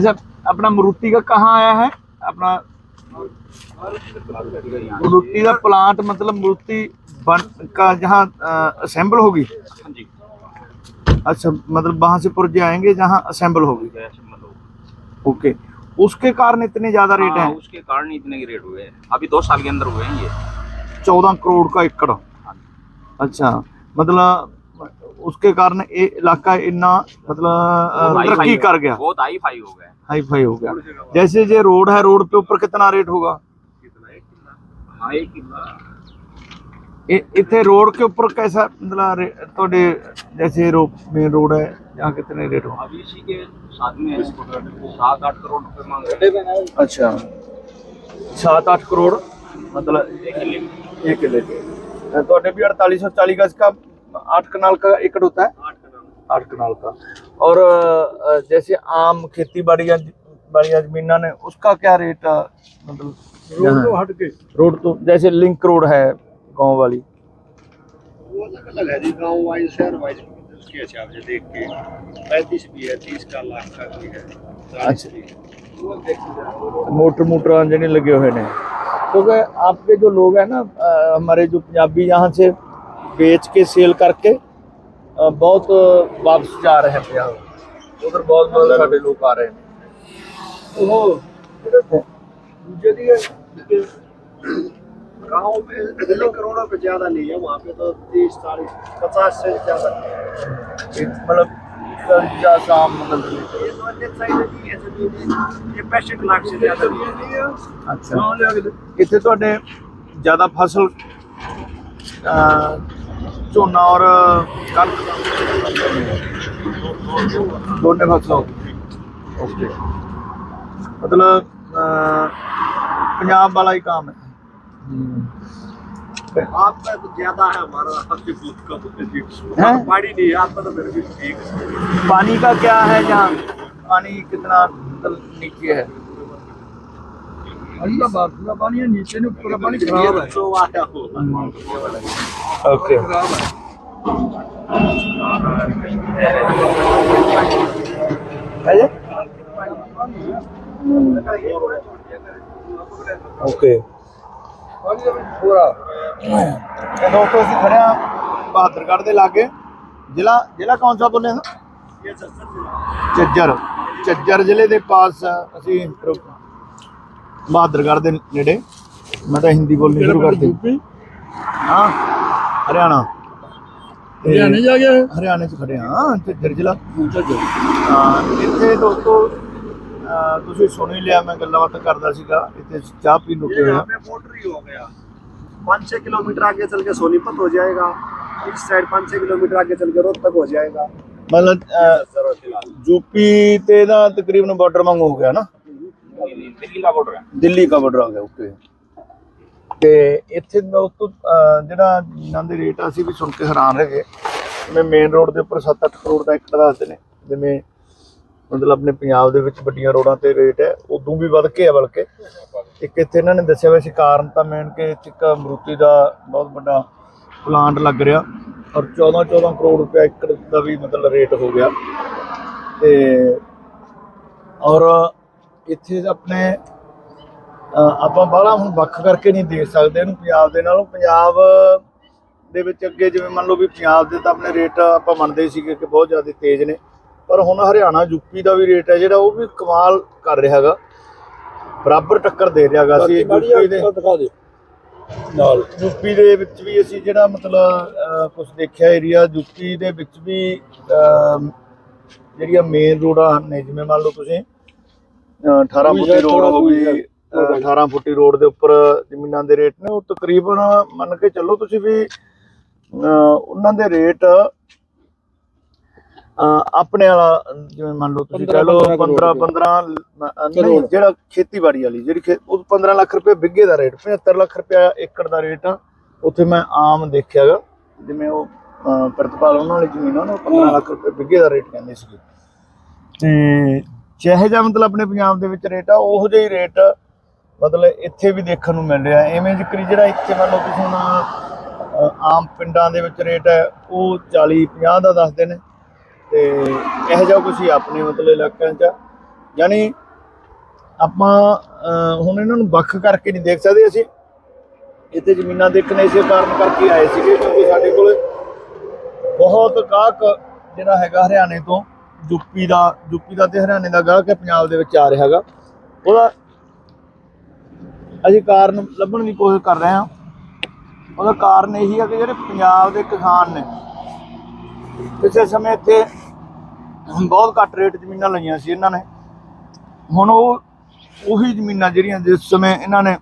अच्छा अपना मरुति का कहाँ आया है? अपना मरुति का प्लांट मतलब मरुति बन का जहाँ असेंबल होगी? अच्छा मतलब वहाँ से पुर्जे आएँगे जहाँ असेंबल होगी। ओके उसके कारण इतने ज़्यादा रेट हाँ, हैं? उसके कारण इतने के रेट हुए हैं। अभी दो साल के अंदर हुए हैं ये। चौदह करोड़ का एकड़। हाँ अच्छा मतलब उसके कारण ये इलाका इतना मतलब तरक्की कर गया। बहुत हाई फाई हो गया। हाई फाई हो गया। जैसे जो रोड है रोड पे ऊपर कितना रेट होगा? इतने रोड के ऊपर कैसा मतलब तो जैसे रोड मेन रोड है यहाँ कितने रेट हो। सात आठ करोड़ रुपए अच्छा। सात आठ करोड़ मतलब एक किले एक तो भी अड़तालीस सौ चालीस गज का आठ कनाल का एकड़ होता है? आठ कनाल। का। और जैसे आम खेती बाड़ियाँ बाड़ियाँ जमीना ने उसका क्या रेट मतलब रोड तो हट के रोड तो जैसे लिंक रोड है गाँव वाली। वो अलग अलग है जी गाँव वाइज शहर वाइज उसके हिसाब से देख के। पैंतीस भी है तीस का लाख का भी है मोटर मोटर अंजनी लगे हुए हैं। क्योंकि आपके जो लोग हैं ना हमारे जो पंजाबी यहाँ से बेच के सेल करके अ, बहुत वापस जा रहे हैं पंजाब उधर बहुत बहुत सारे लोग आ रहे हैं वो दूसरे दिए गांव में दिल्ली करोड़ों पे ज्यादा नहीं है वहाँ पे तो तीस चालीस पचास से ज्यादा नहीं है एक मतलब कर्जा शाम मतलब ये तो अन्य साइड है जी ऐसे भी ये पैंसठ लाख से ज्यादा नहीं है ਅੱਛਾ ਇੱਥੇ ਤੁਹਾਡੇ ਜ਼ਿਆਦਾ ਫਸਲ ਅਹ, ਝੋਨਾ ਔਰ ਕਣਕ ਦੋਨੇ ਫਸਲਾਂ ਓਕੇ ਮਤਲਬ ਅਹ, ਪੰਜਾਬ ਵਾਲਾ ਹੀ ਕੰਮ ਹੈ आपका तो ज्यादा है हमारा आपके बहुत कम है जी हैं? पानी नहीं है आपका तो फिर भी ठीक है पानी का क्या है यहाँ पानी कितना मतलब नीचे है अल्लाह बात पूरा पानी है नीचे ने पूरा पानी खराब है तो आया हो ओके ओके पूरा ਇਹ ਦੋਸਤੋ ਅਸੀਂ ਖੜੇ ਆ ਬਹਾਦਰਗੜ੍ਹ ਦੇ ਲਾਗੇ ਜ਼ਿਲ੍ਹਾ ਜ਼ਿਲ੍ਹਾ ਕੌਣ ਸਾ ਬੋਲੇ ਨਾ ये सस्ता ਚੱਜਰ ਚੱਜਰ ਜ਼ਿਲ੍ਹੇ ਦੇ ਪਾਸ ਅਸੀਂ ਰੁ- ਬਹਾਦਰਗੜ੍ਹ ਦੇ ਨੇੜੇ ਮੈਂ ਤਾਂ ਹਿੰਦੀ ਬੋਲਣੀ ਸ਼ੁਰੂ ਕਰਤੀ ਹਾਂ ਹਰਿਆਣਾ ਤੇ हरियाणा जा गया है ਹਰਿਆਣੇ ਚ ਖੜੇ ਹਾਂ ਚੱਜਰ ਜ਼ਿਲ੍ਹਾ ਹਾਂ ਇੱਥੇ ਦੋਸਤੋ ਅਹ ਤੁਸੀਂ ਸੁਣ ਹੀ ਲਿਆ ਮੈਂ ਗੱਲਾਂ ਬਾਤਾਂ ਕਰਦਾ ਸੀਗਾ ਇੱਥੇ ਚਾਹ ਪੀਣ ਨੂੰ ये ਹੋਇਆ यहाँ पे बॉर्डर ही हो गया पाँच छः किलोमीटर आगे चल के सोनीपत हो जाएगा इस साइड पाँच छः किलोमीटर आगे चल के रोहतक हो जाएगा ਮਤਲਬ ਯੂਪੀ ਤੇ ਦਾ ਤਕਰੀਬਨ ਬਾਰਡਰ ਵਾਂਗ ਹੋ ਗਿਆ ਨਾ दिल्ली का बॉर्डर है ਦਿੱਲੀ ਦਾ ਬਾਰਡਰ ਆ ਗਿਆ ਓਕੇ ਤੇ ਇੱਥੇ ਦਾ ਉਸ ਤੋਂ ਅਹ, ਜਿਹੜਾ ਇਹਨਾਂ ਦੇ ਰੇਟ ਆ ਅਸੀਂ ਵੀ ਸੁਣ ਕੇ ਹੈਰਾਨ ਰਹਿ ਗਏ ਜਿਵੇਂ ਮੇਨ ਰੋਡ ਦੇ ਉੱਪਰ 7-8 ਕਰੋੜ ਦਾ ਏਕੜ ਦੱਸਦੇ ਨੇ ਜਿਵੇਂ ਮਤਲਬ ਆਪਣੇ ਪੰਜਾਬ ਦੇ ਵਿੱਚ ਵੱਡੀਆਂ ਰੋਡਾਂ ਤੇ ਰੇਟ ਹੈ ਉਦੋਂ ਵੀ ਵੱਧ ਕੇ ਆ ਬਲਕਿ ਇੱਕ ਇੱਥੇ ਇਹਨਾਂ ਨੇ ਦੱਸਿਆ ਹੋਇਆ ਸੀ ਕਾਰਨ ਤਾਂ ਮੇਨ ਕਿ ਇੱਥੇ ਇੱਕ ਮਰੂਤੀ ਦਾ ਬਹੁਤ ਵੱਡਾ ਪਲਾਂਟ ਲੱਗ ਰਿਹਾ ਔਰ 14-14 ਕਰੋੜ ਰੁਪਏ ਏਕੜ ਦਾ ਵੀ ਮਤਲਬ ਰੇਟ ਹੋ ਗਿਆ ਤੇ ਔਰ ਇੱਥੇ ਆਪਣੇ ਆਪਾਂ ਬਾਹਲਾ ਹੁਣ ਵੱਖ ਕਰਕੇ ਨਹੀਂ ਦੇਖ ਸਕਦੇ ਇਹਨੂੰ ਪੰਜਾਬ ਦੇ ਨਾਲੋਂ। ਪੰਜਾਬ ਦੇ ਵਿੱਚ ਅੱਗੇ ਜਿਵੇਂ ਮੰਨ ਲਓ ਵੀ ਪੰਜਾਬ ਦੇ ਤਾਂ ਆਪਣੇ ਰੇਟ ਆਪਾਂ ਮੰਨਦੇ ਸੀਗੇ ਕਿ ਬਹੁਤ ਜ਼ਿਆਦਾ ਤੇਜ਼ ਨੇ ਪਰ ਹੁਣ ਹਰਿਆਣਾ ਯੂਪੀ ਦਾ ਵੀ ਰੇਟ ਹੈ ਜਿਹੜਾ ਉਹ ਵੀ ਕਮਾਲ ਕਰ ਰਿਹਾ ਹੈਗਾ। ਬਰਾਬਰ ਟੱਕਰ ਦੇ ਰਿਹਾ ਹੈਗਾ ਅਸੀਂ। ਯੂਪੀ ਦੇ ਦਿਖਾ ਨਾਲ। ਯੂਪੀ ਦੇ ਵਿੱਚ ਵੀ ਅਸੀਂ ਜਿਹੜਾ ਮਤਲਬ ਕੁਝ ਦੇਖਿਆ ਏਰੀਆ ਯੂਪੀ ਦੇ ਵਿੱਚ ਵੀ ਜਿਹੜੀਆਂ ਮੇਨ ਰੋਡਾਂ ਨੇ ਜਿਵੇਂ ਮੰਨ ਲਓ ਤੁਸੀਂ 18 ਫੁੱਟੀ ਰੋਡ ਹੋ ਗਈ ਅਹ, 18 ਫੁੱਟੀ ਰੋਡ ਦੇ ਉੱਪਰ ਜ਼ਮੀਨਾਂ ਦੇ ਰੇਟ ਨੇ ਉਹ ਤਕਰੀਬਨ ਮੰਨ ਕੇ ਚੱਲੋ ਤੁਸੀਂ ਵੀ ਉਹਨਾਂ ਦੇ ਰੇਟ ਆਪਣੇ ਵਾਲਾ ਜਿਵੇਂ ਮੰਨ ਲਓ ਤੁਸੀਂ ਕਹਿ ਲਓ 15 15 ਨਹੀਂ ਜਿਹੜਾ ਖੇਤੀਬਾੜੀ ਵਾਲੀ ਜਿਹੜੀ ਉਹ 15 ਲੱਖ ਰੁਪਏ ਬਿੱਗੇ ਦਾ ਰੇਟ 75 ਲੱਖ ਰੁਪਏ ਏਕੜ ਦਾ ਰੇਟ ਆ ਉੱਥੇ ਮੈਂ ਆਮ ਦੇਖਿਆਗਾ ਜਿਵੇਂ ਉਹ ਪ੍ਰਤਪਾਲ ਉਹਨਾਂ ਵਾਲੀ ਜ਼ਮੀਨ ਆ ਨਾ ਉਹ 15 ਲੱਖ ਰੁਪਏ ਬਿੱਗੇ ਦਾ ਰੇਟ ਕਹਿੰਦੇ ਸੀਗੇ। ਤੇ ਜਿਹੇ ਜਿਹਾ ਮਤਲਬ ਆਪਣੇ ਪੰਜਾਬ ਦੇ ਵਿੱਚ ਰੇਟ ਆ, ਉਹੋ ਜਿਹਾ ਹੀ ਰੇਟ ਮਤਲਬ ਇੱਥੇ ਵੀ ਦੇਖਣ ਨੂੰ ਮਿਲ ਰਿਹਾ। ਐਵੇਂ ਜ਼ਿਕਰੀ ਜਿਹੜਾ ਇੱਥੇ ਮੰਨ ਲਓ ਤੁਸੀਂ ਹੁਣ ਆਮ ਪਿੰਡਾਂ ਦੇ ਵਿੱਚ ਰੇਟ ਹੈ, ਉਹ 40 50 ਦਾ ਦੱਸਦੇ ਨੇ। ਤੇ ਇਹੋ ਜਿਹਾ ਕੁਝ ਹੀ ਆਪਣੇ ਮਤਲਬ ਇਲਾਕਿਆਂ 'ਚ। ਆ। ਯਾਨੀ ਆਪਾਂ ਹੁਣ ਇਹਨਾਂ ਨੂੰ ਵੱਖ ਕਰਕੇ ਨਹੀਂ ਦੇਖ ਸਕਦੇ ਅਸੀਂ। ਇੱਥੇ ਜ਼ਮੀਨਾਂ ਦੇਖਣ ਇਸੇ ਕਾਰਨ ਕਰਕੇ ਆਏ ਸੀਗੇ ਕਿਉਂਕਿ ਸਾਡੇ ਕੋਲ ਬਹੁਤ ਗਾਹਕ ਜਿਹੜਾ ਹੈਗਾ ਹਰਿਆਣੇ ਤੋਂ ਯੂਪੀ ਦਾ ਯੂਪੀ ਦਾ ਤੇ ਹਰਿਆਣੇ ਦਾ ਗਾਹਕ ਹੈ, ਪੰਜਾਬ ਦੇ ਵਿੱਚ ਆ ਰਿਹਾ ਹੈਗਾ। ਉਹਦਾ ਅਸੀਂ ਕਾਰਨ ਲੱਭਣ ਦੀ ਕੋਸ਼ਿਸ਼ ਕਰ ਰਹੇ ਹਾਂ। ਉਹਦਾ ਕਾਰਨ ਇਹੀ ਹੈ ਕਿ ਜਿਹੜੇ ਪੰਜਾਬ ਦੇ ਕਿਸਾਨ ਨੇ, ਪਿਛਲੇ ਸਮੇਂ ਇੱਥੇ ਬਹੁਤ ਘੱਟ ਰੇਟ ਜ਼ਮੀਨਾਂ ਲਈਆਂ ਸੀ ਇਹਨਾਂ ਨੇ। ਹੁਣ ਉਹ ਉਹੀ ਜ਼ਮੀਨਾਂ ਜਿਹੜੀਆਂ ਜਿਸ ਸਮੇਂ ਇਹਨਾਂ ਨੇ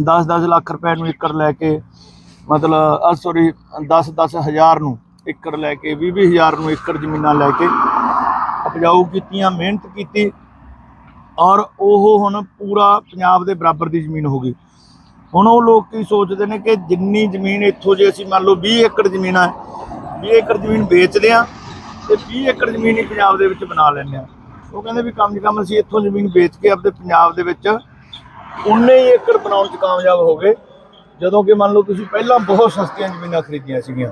10-10 ਲੱਖ ਰੁਪਏ ਨੂੰ ਏਕੜ ਲੈ ਕੇ, ਮਤਲਬ ਸੌਰੀ 10-10 ਹਜ਼ਾਰ ਨੂੰ ਏਕੜ ਲੈ ਕੇ 20-20 ਹਜ਼ਾਰ ਨੂੰ ਏਕੜ ਜ਼ਮੀਨਾਂ ਲੈ ਕੇ ਉਪਜਾਊ ਕੀਤੀਆਂ, ਮਿਹਨਤ ਕੀਤੀ ਔਰ ਉਹ ਹੁਣ ਪੂਰਾ ਪੰਜਾਬ ਦੇ ਬਰਾਬਰ ਦੀ ਜ਼ਮੀਨ ਹੋ ਗਈ। ਹੁਣ ਉਹ ਲੋਕ ਕੀ ਸੋਚਦੇ ਨੇ ਕਿ ਜਿੰਨੀ ਜ਼ਮੀਨ ਇੱਥੋਂ ਜੇ ਅਸੀਂ ਮੰਨ ਲਓ 20 ਏਕੜ ਜ਼ਮੀਨ ਹੈ 20 ਏਕੜ ਜ਼ਮੀਨ ਵੇਚਦੇ ਆ ਤੇ 20 ਏਕੜ ਜ਼ਮੀਨ ਹੀ ਪੰਜਾਬ ਦੇ ਵਿੱਚ ਬਣਾ ਲੈਂਦੇ ਆ। ਉਹ ਕਹਿੰਦੇ ਵੀ ਕਮ ਸੇ ਕਮ, ਅਸੀਂ ਇੱਥੋਂ ਜ਼ਮੀਨ ਵੇਚ ਕੇ ਆਪਣੇ ਪੰਜਾਬ ਦੇ ਵਿੱਚ ਉਨੇ ਹੀ ਏਕੜ ਬਣਾਉਣ 'ਚ ਕਾਮਯਾਬ ਹੋ ਗਏ। ਜਦੋਂ ਕਿ ਮੰਨ ਲਓ ਤੁਸੀਂ ਪਹਿਲਾਂ ਬਹੁਤ ਸਸਤੀਆਂ ਜ਼ਮੀਨਾਂ ਖਰੀਦੀਆਂ ਸੀਗੀਆਂ।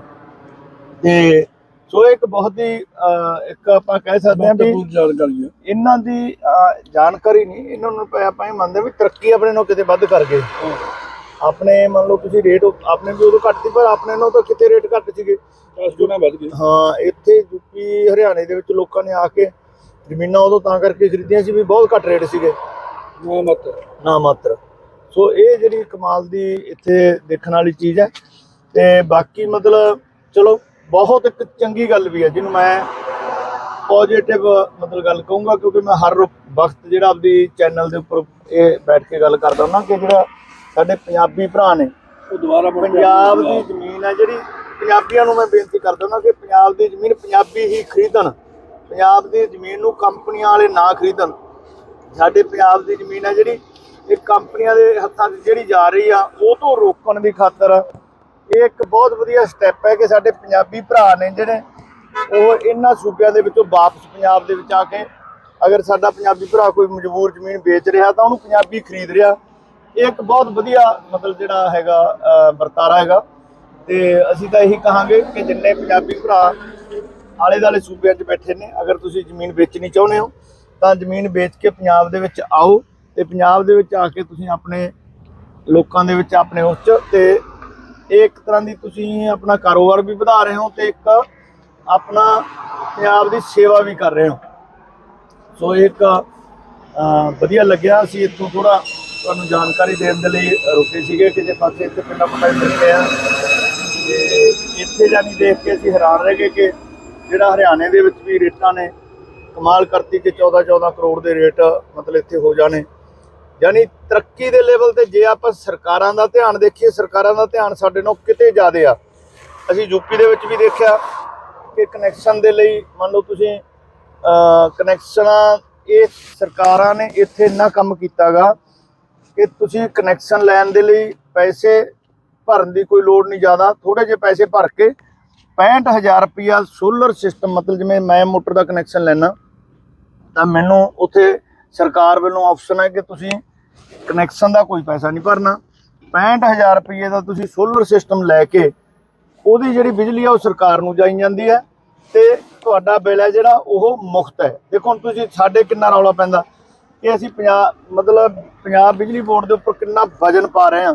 ਤੇ ਸੋ ਇੱਕ ਬਹੁਤ ਹੀ ਇੱਕ ਆਪਾਂ ਕਹਿ ਸਕਦੇ ਹਾਂ ਵੀ ਜਾਣਕਾਰੀ ਹੈ। ਇਹਨਾਂ ਦੀ ਜਾਣਕਾਰੀ ਨਹੀਂ ਇਹਨਾਂ ਨੂੰ ਆਪਾਂ ਇਹ ਮੰਨਦੇ ਵੀ ਤਰੱਕੀ ਆਪਣੇ ਨੂੰ ਕਿਤੇ ਵੱਧ ਕਰ ਗਏ। ਆਪਣੇ ਮੰਨ ਲਓ ਤੁਸੀਂ ਰੇਟ ਆਪਣੇ ਵੀ ਉਦੋਂ ਘੱਟ ਸੀ ਪਰ ਆਪਣੇ ਨੂੰ ਤਾਂ ਕਿਤੇ ਰੇਟ ਘੱਟ ਸੀਗੇ। 10 ਗੁਣਾ ਵੱਧ ਗਏ। ਹਾਂ ਇੱਥੇ ਯੂਪੀ ਹਰਿਆਣੇ ਦੇ ਵਿੱਚ ਲੋਕਾਂ ਨੇ ਆ ਕੇ ਜ਼ਮੀਨਾਂ ਉਦੋਂ ਤਾਂ ਕਰਕੇ ਖਰੀਦੀਆਂ ਸੀ ਵੀ ਬਹੁਤ ਘੱਟ ਰੇਟ ਸੀਗੇ। ਨਾ ਮਤ। ਨਾ ਮਾਤਰ ਸੋ ਇਹ ਜਿਹੜੀ ਕਮਾਲ ਦੀ ਇੱਥੇ ਦੇਖਣ ਵਾਲੀ ਚੀਜ਼ ਹੈ। ਤੇ ਬਾਕੀ ਮਤਲਬ ਚਲੋ ਬਹੁਤ ਇੱਕ ਚੰਗੀ ਗੱਲ ਵੀ ਹੈ ਜਿਹਨੂੰ ਮੈਂ ਪੋਜ਼ਿਟਿਵ ਮਤਲਬ ਗੱਲ ਕਹੂੰਗਾ ਕਿਉਂਕਿ ਮੈਂ ਹਰ ਵਕਤ ਜਿਹੜਾ ਆਪਦੀ ਚੈਨਲ ਦੇ ਉੱਪਰ ਇਹ ਬੈਠ ਕੇ ਗੱਲ ਕਰਦਾ ਹੁੰਦਾ ਕਿ ਜਿਹੜਾ ਸਾਡੇ ਪੰਜਾਬੀ ਭਰਾ ਨੇ ਉਹ ਦੁਬਾਰਾ ਪੰਜਾਬ ਦੀ ਜ਼ਮੀਨ ਹੈ ਜਿਹੜੀ ਪੰਜਾਬੀਆਂ ਨੂੰ ਮੈਂ ਬੇਨਤੀ ਕਰਦਾ ਹਾਂ ਕਿ ਪੰਜਾਬ ਦੀ ਜ਼ਮੀਨ ਪੰਜਾਬੀ ਹੀ ਖਰੀਦਣ ਪੰਜਾਬ ਦੀ ਜ਼ਮੀਨ ਨੂੰ ਕੰਪਨੀਆਂ ਵਾਲੇ ਨਾ ਖਰੀਦਣ। ਸਾਡੇ ਪੰਜਾਬ ਦੀ ਜ਼ਮੀਨ ਹੈ ਜਿਹੜੀ ਇਹ ਕੰਪਨੀਆਂ ਦੇ ਹੱਥਾਂ 'ਚ ਜਿਹੜੀ ਜਾ ਰਹੀ ਆ ਉਹ ਤੋਂ ਰੋਕਣ ਦੀ ਖਾਤਰ ਇਹ ਇੱਕ ਬਹੁਤ ਵਧੀਆ ਸਟੈਪ ਹੈ ਕਿ ਸਾਡੇ ਪੰਜਾਬੀ ਭਰਾ ਨੇ ਜਿਹੜੇ, ਉਹ ਇਹਨਾਂ ਸੂਬਿਆਂ ਦੇ ਵਿੱਚੋਂ ਵਾਪਸ ਪੰਜਾਬ ਦੇ ਵਿੱਚ ਆ ਕੇ ਅਗਰ ਸਾਡਾ ਪੰਜਾਬੀ ਭਰਾ ਕੋਈ ਮਜਬੂਰ ਜ਼ਮੀਨ ਵੇਚ ਰਿਹਾ ਤਾਂ ਉਹਨੂੰ ਪੰਜਾਬੀ ਖਰੀਦ ਰਿਹਾ। ਇਹ ਇੱਕ ਬਹੁਤ ਵਧੀਆ ਮਤਲਬ ਜਿਹੜਾ ਹੈਗਾ ਵਰਤਾਰਾ ਹੈਗਾ। ਤੇ ਅਸੀਂ ਤਾਂ ਇਹੀ ਕਹਾਂਗੇ ਕਿ ਜਿੰਨੇ ਪੰਜਾਬੀ ਭਰਾ ਆਲੇ ਦਾਲੇ ਸੂਬਿਆਂ 'ਚ ਬੈਠੇ ਨੇ, ਅਗਰ ਤੁਸੀਂ ਜ਼ਮੀਨ ਵੇਚਣੀ ਚਾਹੁੰਦੇ ਹੋ, ਤਾਂ ਜ਼ਮੀਨ ਵੇਚ ਕੇ ਪੰਜਾਬ ਦੇ ਵਿੱਚ ਆਓ ਤੇ ਪੰਜਾਬ ਦੇ ਵਿੱਚ ਆ ਕੇ ਤੁਸੀਂ ਆਪਣੇ ਲੋਕਾਂ ਦੇ ਵਿੱਚ ਆਪਣੇ ਉਸ 'ਚ ਤੇ ਇਹ ਇੱਕ ਤਰ੍ਹਾਂ ਦੀ ਤੁਸੀਂ ਆਪਣਾ ਕਾਰੋਬਾਰ ਵੀ ਵਧਾ ਰਹੇ ਹੋ ਤੇ ਇੱਕ ਆਪਣਾ ਪੰਜਾਬ ਦੀ ਸੇਵਾ ਵੀ ਕਰ ਰਹੇ ਹੋ। ਸੋ ਇਹ ਇੱਕ ਵਧੀਆ ਲੱਗਿਆ। ਅਸੀਂ ਇੱਥੋਂ ਥੋੜਾ ਤੁਹਾਨੂੰ ਜਾਣਕਾਰੀ ਦੇਣ ਦੇ ਲਈ ਰੁਕੇ ਸੀਗੇ ਕਿਸੇ ਪਾਸੇ ਇੱਥੇ ਪਿੰਡਾਂ ਪਿੰਡਾਂ 'ਚ ਮਿਲੇ ਆ ਤੇ ਇੱਥੇ ਜਾਨੀ ਦੇਖ ਕੇ ਅਸੀਂ ਹੈਰਾਨ ਰਹਿ ਗਏ ਕਿ ਜਿਹੜਾ ਹਰਿਆਣੇ ਦੇ ਵਿੱਚ ਵੀ ਰੇਟਾਂ ਨੇ ਕਮਾਲ ਕਰਤੀ ਕਿ 14 14 ਕਰੋੜ ਦੇ ਰੇਟ ਮਤਲਬ ਇੱਥੇ ਹੋ ਜਾਣੇ। ਯਾਨੀ ਤਰੱਕੀ ਦੇ ਲੈਵਲ ਤੇ ਜੇ ਆਪਾਂ ਸਰਕਾਰਾਂ ਦਾ ਧਿਆਨ ਦੇਖੀਏ, ਸਰਕਾਰਾਂ ਦਾ ਧਿਆਨ ਸਾਡੇ ਨਾਲੋਂ ਕਿਤੇ ਜ਼ਿਆਦੇ ਆ। ਅਸੀਂ ਯੂਪੀ ਦੇ ਵਿੱਚ ਵੀ ਦੇਖਿਆ ਕਿ ਕਨੈਕਸ਼ਨ ਦੇ ਲਈ ਮੰਨ ਲਓ ਤੁਸੀਂ ਕਨੈਕਸ਼ਨਾਂ ਇਹ ਸਰਕਾਰਾਂ ਨੇ ਇੱਥੇ ਇੰਨਾ ਕੰਮ ਕੀਤਾਗਾ ਕਿ ਤੁਸੀਂ ਕਨੈਕਸ਼ਨ ਲੈਣ ਦੇ ਲਈ ਪੈਸੇ ਭਰਨ ਦੀ ਕੋਈ ਲੋੜ ਨਹੀਂ ਜ਼ਿਆਦਾ। ਥੋੜੇ ਜਿਹੇ ਪੈਸੇ ਭਰ ਕੇ 65000 ਰੁਪਿਆ ਸੋਲਰ ਸਿਸਟਮ ਮਤਲਬ ਜਿਵੇਂ ਮੈਂ ਮੋਟਰ ਦਾ ਕਨੈਕਸ਼ਨ ਲੈਣਾ ਤਾਂ ਮੈਨੂੰ ਉੱਥੇ ਸਰਕਾਰ ਵੱਲੋਂ ਆਪਸ਼ਨ ਹੈ ਕਿ ਤੁਸੀਂ ਕਨੈਕਸ਼ਨ ਦਾ ਕੋਈ ਪੈਸਾ ਨਹੀਂ ਭਰਨਾ। 65000 ਰੁਪਏ ਦਾ ਤੁਸੀਂ ਸੋਲਰ ਸਿਸਟਮ ਲੈ ਕੇ ਉਹਦੀ ਜਿਹੜੀ ਬਿਜਲੀ ਆ ਉਹ ਸਰਕਾਰ ਨੂੰ ਜਾਈ ਜਾਂਦੀ ਹੈ ਤੇ ਤੁਹਾਡਾ ਬਿੱਲ ਹੈ ਜਿਹੜਾ ਉਹ ਮੁਫਤ ਹੈ। ਦੇਖੋ ਹੁਣ ਤੁਸੀਂ ਸਾਡੇ ਕਿੰਨਾ ਰੌਲਾ ਪੈਂਦਾ। ਕਿ ਅਸੀਂ ਪੰਜਾਬ ਮਤਲਬ ਪੰਜਾਬ ਬਿਜਲੀ ਬੋਰਡ ਦੇ ਉੱਪਰ ਕਿੰਨਾ ਵਜਨ ਪਾ ਰਹੇ ਹਾਂ।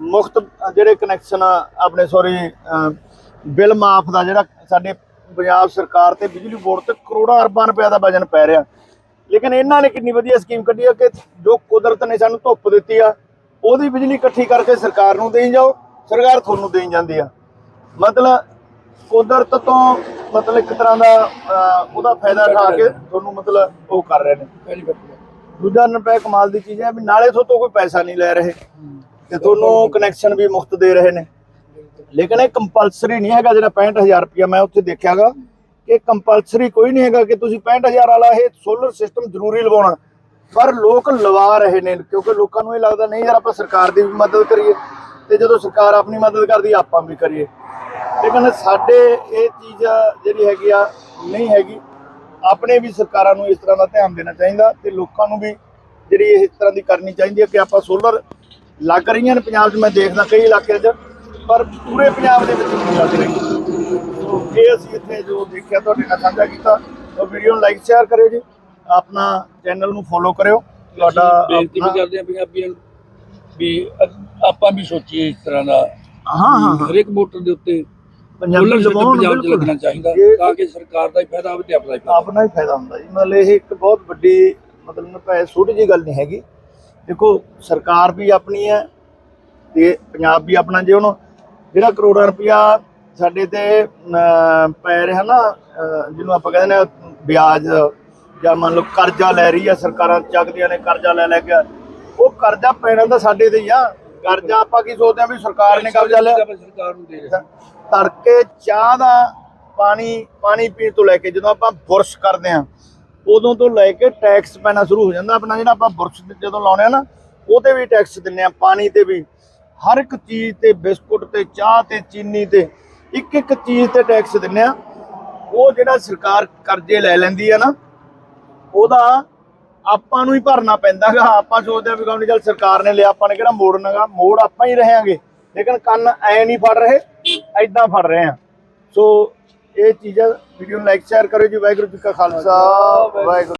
ਮੁਫਤ ਜਿਹੜੇ ਕਨੈਕਸ਼ਨ ਆਪਣੇ ਸੌਰੀ ਬਿੱਲ ਮਾਫ ਦਾ ਜਿਹੜਾ ਸਾਡੇ ਪੰਜਾਬ ਸਰਕਾਰ ਤੇ ਬਿਜਲੀ ਬੋਰਡ ਤੇ ਕਰੋੜਾਂ ਅਰਬਾਂ ਰੁਪਏ ਦਾ ਵਜਨ ਪੈ ਰਿਹਾ। ਲੇਕਿਨ ਇਹਨਾਂ ਨੇ ਕਿੰਨੀ ਵਧੀਆ ਸਕੀਮ ਕੱਢੀ ਆ ਕਿ ਜੋ ਕੁਦਰਤ ਨੇ ਸਾਨੂੰ ਧੁੱਪ ਦਿੱਤੀ ਆ ਉਹਦੀ ਬਿਜਲੀ ਇਕੱਠੀ ਕਰਕੇ ਸਰਕਾਰ ਨੂੰ ਦੇਈ ਜਾਓ ਸਰਕਾਰ ਤੁਹਾਨੂੰ ਦੇਈ ਜਾਂਦੀ ਆ। ਮਤਲਬ ਕੁਦਰਤ ਤੋਂ ਮਤਲਬ ਇੱਕ ਤਰ੍ਹਾਂ ਦਾ ਉਹਦਾ ਫਾਇਦਾ ਉਠਾ ਕੇ ਤੁਹਾਨੂੰ ਮਤਲਬ ਉਹ ਕਰ ਰਹੇ ਨੇ। ਦੂਜਾ ਰੁਪਏ ਕਮਾਲ ਦੀ ਚੀਜ਼ ਹੈ ਵੀ ਨਾਲੇ ਤੋਂ ਕੋਈ ਪੈਸਾ ਨਹੀਂ ਲੈ ਰਹੇ ਤੇ ਤੁਹਾਨੂੰ ਕਨੈਕਸ਼ਨ ਵੀ ਮੁਫਤ ਦੇ ਰਹੇ ਨੇ। ਲੇਕਿਨ ਇਹ ਕੰਪਲਸਰੀ ਨਹੀਂ ਹੈਗਾ ਜਿਹੜਾ 65000 ਰੁਪਇਆ ਮੈਂ ਉੱਥੇ ਦੇਖਿਆਗਾ। ਕਿ ਕੰਪਲਸਰੀ ਕੋਈ ਨਹੀਂ ਹੈਗਾ ਕਿ ਤੁਸੀਂ 65000 ਵਾਲਾ ਇਹ ਸੋਲਰ ਸਿਸਟਮ ਜ਼ਰੂਰੀ ਲਵਾਉਣਾ। ਪਰ ਲੋਕ ਲਵਾ ਰਹੇ ਨੇ, ਕਿਉਂਕਿ ਲੋਕਾਂ ਨੂੰ ਇਹ ਲੱਗਦਾ, ਨਹੀਂ ਯਾਰ ਆਪਾਂ ਸਰਕਾਰ ਦੀ ਵੀ ਮਦਦ ਕਰੀਏ ਤੇ ਜਦੋਂ ਸਰਕਾਰ ਆਪਣੀ ਮਦਦ ਕਰਦੀ, ਆਪਾਂ ਵੀ ਕਰੀਏ। ਲੇਕਿਨ ਸਾਡੇ ਇਹ ਚੀਜ਼ ਜਿਹੜੀ ਹੈਗੀ ਆ, ਨਹੀਂ ਹੈਗੀ। ਆਪਣੇ ਵੀ ਸਰਕਾਰਾਂ ਨੂੰ ਇਸ ਤਰ੍ਹਾਂ ਦਾ ਧਿਆਨ ਦੇਣਾ ਚਾਹੀਦਾ ਤੇ ਲੋਕਾਂ ਨੂੰ ਵੀ ਜਿਹੜੀ ਇਸ ਤਰ੍ਹਾਂ ਦੀ ਕਰਨੀ ਚਾਹੀਦੀ ਹੈ ਕਿ ਆਪਾਂ ਸੋਲਰ ਲੱਗ ਰਹੀਆਂ ਨੇ ਪੰਜਾਬ 'ਚ, ਮੈਂ ਦੇਖਦਾ ਕਈ ਇਲਾਕਿਆਂ 'ਚ, ਪਰ ਪੂਰੇ ਪੰਜਾਬ ਦੇ ਵਿੱਚ ਨਹੀਂ ਲੱਗ ਰਹੀ ਇਹ ਅਸੀਂ ਇੱਥੇ ਜੋ ਦੇਖਿਆ ਤੁਹਾਡੇ ਨਾਲ ਸਾਂਝਾ ਕੀਤਾ ਉਹ ਵੀਡੀਓ ਨੂੰ ਲਾਈਕ ਸ਼ੇਅਰ ਕਰਿਓ ਜੀ। ਆਪਣਾ ਚੈਨਲ ਨੂੰ ਫੋਲੋ ਕਰਿਓ। ਤੁਹਾਡਾ ਬੇਨਤੀ ਵੀ ਕਰਦੇ ਆ ਪੰਜਾਬੀਆਂ ਨੂੰ ਵੀ ਆਪਾਂ ਵੀ ਸੋਚੀਏ ਇਸ ਤਰ੍ਹਾਂ ਦਾ। ਹਾਂ ਹਾਂ ਹਰੇਕ ਮੋਟਰ ਦੇ ਉੱਤੇ ਪੰਜਾਬੀ ਲਵਾਉਣ ਪੰਜਾਬ। ਲੱਗਣਾ ਚਾਹੀਦਾ ਤਾਂ ਕਿ ਸਰਕਾਰ ਦਾ ਹੀ ਫਾਇਦਾ ਹੋਵੇ ਤੇ ਆਪਣਾ ਹੀ ਫਾਇਦਾ ਆਪਣਾ ਹੀ ਫਾਇਦਾ ਹੁੰਦਾ ਜੀ। ਮਤਲਬ ਇਹ ਇੱਕ ਬਹੁਤ ਵੱਡੀ ਮਤਲਬ ਨਾ ਪੈ ਛੋਟੀ ਜੀ ਗੱਲ ਨਹੀਂ ਹੈਗੀ। ਦੇਖੋ ਸਰਕਾਰ ਵੀ ਆਪਣੀ ਹੈ ਤੇ ਪੰਜਾਬ ਵੀ ਆਪਣਾ ਜੇ ਉਹਨੂੰ ਜਿਹੜਾ ਕਰੋੜਾਂ ਰੁਪਇਆ ਸਾਡੇ ਤੇ ਪੈ ਰਿਹਾ ਨਾ ਜਿਹਨੂੰ ਆਪਾਂ ਕਹਿੰਦੇ ਨੇ ਵਿਆਜ ਜਾਂ ਮੰਨ ਲਓ ਕਰਜ਼ਾ ਲੈ ਰਹੀ ਆ ਸਰਕਾਰਾਂ ਚੱਕਦੀਆਂ ਨੇ ਕਰਜ਼ਾ ਲੈ ਲੈ ਕੇ। ਉਹ ਕਰਜ਼ਾ ਪੈਣਾ ਤਾਂ ਸਾਡੇ ਤੇ ਹੀ ਆ। ਕਰਜ਼ਾ ਆਪਾਂ ਕੀ ਸੋਚਦੇ ਆ ਵੀ ਸਰਕਾਰ ਨੇ ਕਬਜ਼ਾ ਲਿਆ। ਸਰਕਾਰ ਨੂੰ ਦੇ ਰਹੇ। ਤੜਕੇ ਚਾਹ ਦਾ ਪਾਣੀ ਪਾਣੀ ਪੀਣ ਤੋਂ ਲੈ ਕੇ ਜਦੋਂ ਆਪਾਂ ਬੁਰਸ਼ ਕਰਦੇ ਆ ਉਦੋਂ ਤੋਂ ਲੈ ਕੇ ਟੈਕਸ ਪੈਣਾ ਸ਼ੁਰੂ ਹੋ ਜਾਂਦਾ ਆਪਣਾ ਜਿਹੜਾ ਆਪਾਂ ਬੁਰਸ਼ ਜਦੋਂ ਲਾਉਣੇ ਆ ਨਾ ਉਹ ਤੇ ਵੀ ਟੈਕਸ ਦਿੰਨੇ ਆ ਪਾਣੀ ਤੇ ਵੀ। ਹਰ ਇੱਕ ਚੀਜ਼ ਤੇ ਬਿਸਕੁਟ ਤੇ ਚਾਹ ਤੇ ਚੀਨੀ ਤੇ ਇੱਕ ਇੱਕ ਚੀਜ਼ ਤੇ ਟੈਕਸ ਦਿੰਨੇ ਆ। ਉਹ ਜਿਹੜਾ ਸਰਕਾਰ ਕਰਜ਼ੇ ਲੈ ਲੈਂਦੀ ਆ ਨਾ ਉਹਦਾ ਆਪਾਂ ਨੂੰ ਹੀ ਭਰਨਾ ਪੈਂਦਾਗਾ। ਆਪਾਂ ਸੋਚਦੇ ਆ ਵੀ ਕੰਮ ਚੱਲ ਸਰਕਾਰ ਨੇ ਲਿਆ ਆਪਾਂ ਨੇ ਕਿਹੜਾ ਮੋੜਨਾਗਾ। ਮੋੜ ਆਪਾਂ ਹੀ ਰਹਾਂਗੇ। ਲੇਕਿਨ ਕੰਨ ਐ ਨਹੀਂ ਫੜ ਰਹੇ ਐਦਾਂ ਫੜ ਰਹੇ ਆ। ਸੋ ਇਹ ਚੀਜ਼ਾਂ ਵੀਡੀਓ ਨੂੰ ਲਾਈਕ ਸ਼ੇਅਰ ਕਰੋ ਜੀ। ਵਾਹਿਗੁਰੂ ਜੀ ਕਾ ਖਾਲਸਾ। ਵਾਹਿਗੁਰੂ